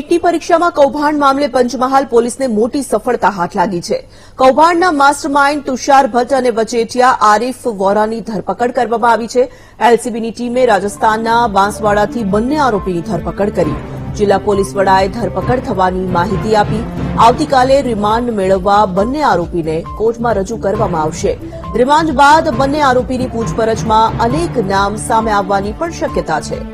નીટની પરીક્ષામાં કૌભાંડ મામલે પંચમહાલ પોલીસને મોટી સફળતા હાથ લાગી છે. કૌભાંડના માસ્ટરમાઇન્ડ તુષાર ભટ્ટ અને વચેટિયા આરીફ વોરાની ધરપકડ કરવામાં આવી છે. એલસીબીની ટીમે રાજસ્થાનના બાંસવાડાથી બંને આરોપીની ધરપકડ કરી. જિલ્લા પોલીસ વડાએ ધરપકડ થવાની માહિતી આપી. આવતીકાલે રિમાન્ડ મેળવવા બંને આરોપીને કોર્ટમાં રજૂ કરવામાં આવશે. રિમાન્ડ બાદ બંને આરોપીની પૂછપરછમાં અનેક નામ સામે આવવાની પણ શક્યતા છે.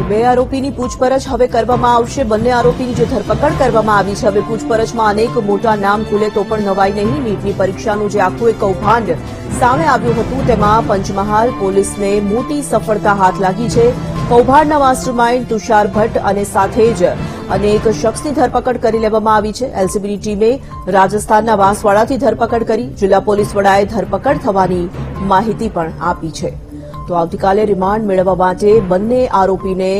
તો બે આરોપીની પૂછપરછ હવે કરવામાં આવશે. બંને આરોપીની જે ધરપકડ કરવામાં આવી છે, હવે પૂછપરછમાં અનેક મોટા નામ ખુલે તો પણ નવાઈ નહીં. નીટની પરીક્ષાનું જે આખું એક કૌભાંડ સામે આવ્યું હતું, તેમાં પંચમહાલ પોલીસને મોટી સફળતા હાથ લાગી છે. કૌભાંડના માસ્ટરમાઇન્ડ તુષાર ભટ્ટ અને સાથે જ અનેક શખ્સની ધરપકડ કરી લેવામાં આવી છે. એલસીબીની ટીમે રાજસ્થાનના વાંસવાડાથી ધરપકડ કરી, જિલ્લા પોલીસ વડાએ ધરપકડ થવાની માહિતી પણ આપી છે. તો આવતીકાલે રિમાન્ડ મેળવવા માટે બંને આરોપીને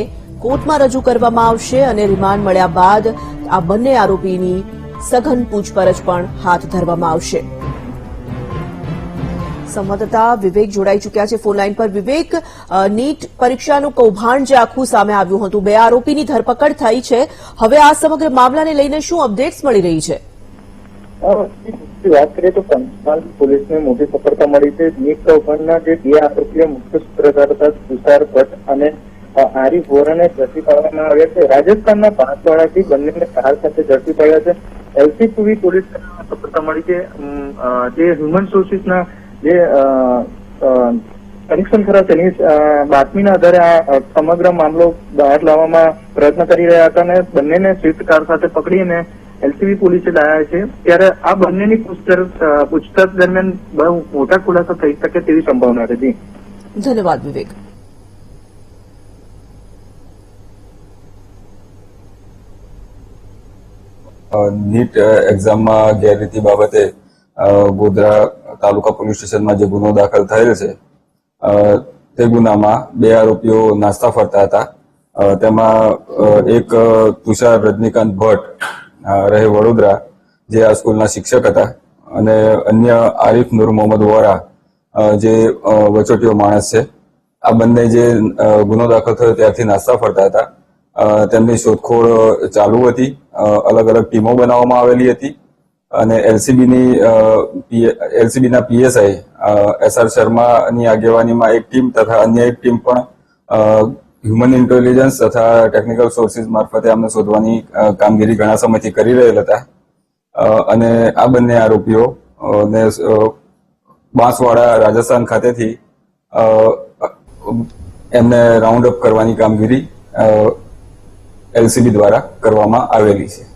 કોર્ટમાં રજૂ કરવામાં આવશે અને રિમાન્ડ મળ્યા બાદ આ બંને આરોપીની સઘન પૂછપરછ પણ હાથ ધરવામાં આવશે. સંવાદદાતા વિવેક જોડાઈ ચૂક્યા છે ફોનલાઈન પર. વિવેક નીટ પરીક્ષાનું કૌભાંડ જે આખું સામે આવ્યું હતું, બે આરોપીની ધરપકડ થઈ છે. હવે આ સમગ્ર મામલાને લઈને શું અપડેટ્સ મળી રહી છે? વાત કરીએ તો પંચમહાલ પોલીસને મોટી સફળતા મળી છે. નીટ કૌભાંડના જે બે આરોપીઓ મુખ્ય સૂત્રધાર હતા, તુષાર ભટ્ટ અને આરીફ વોરાને ઝડપી પાડવામાં આવ્યા છે. રાજસ્થાનના પાંચવાડાથી બંનેને કાર સાથે ઝડપી પાડ્યા છે. એલસીપી પોલીસને સફળતા મળી છે. જે હ્યુમન સોર્સિસના જે કનેક્શન ખરા તેની બાતમીના આધારે આ સમગ્ર મામલો બહાર લાવવામાં પ્રયત્ન કરી રહ્યા હતા અને બંનેને સ્વિફ્ટ કાર સાથે પકડીને એલસીબી પોલીસે લાયા છે. ત્યારે આ બંનેની પૂછતાછ દરમિયાન બહુ મોટા ખુલાસા થઈ શકે તેવી સંભાવના હતી ધન્યવાદ વિવેક. નીટ એક્ઝામમાં ગેરરીતિ બાબતે ગોધરા તાલુકા પોલીસ સ્ટેશનમાં જે ગુનો દાખલ થયેલ છે અ, તે ગુનામાં બે આરોપીઓ નાસ્તા ફરતા હતા. તેમાં એક તુષાર રજનીકાંત ભટ્ટ રહે વડોદરા, જે આ સ્કૂલના શિક્ષક હતા અને અન્ય આરિફ નૂર મોહમ્મદ વોરા જે વચોટીયો માણસ છે. આ બંને જે ગુનો દાખલ થયો ત્યારથી નાસ્તા ફરતા હતા. તેમની શોધખોળ ચાલુ હતી. અલગ અલગ ટીમો બનાવવામાં આવેલી હતી. અને એલસીબીની એલસીબીના પીએસઆઈ એસ આર શર્માની આગેવાનીમાં એક ટીમ તથા અન્ય એક ટીમ પણ હ્યુમન ઇન્ટેલિજન્સ તથા ટેકનિકલ સોર્સિસ મારફતે અમને શોધવાની કામગીરી ઘણા સમયથી કરી રહેલ હતા. અને આ બંને આરોપીઓ ને બાંસવાડા રાજસ્થાન ખાતેથી એમને રાઉન્ડ અપ કરવાની કામગીરી એલસીબી દ્વારા કરવામાં આવેલી છે.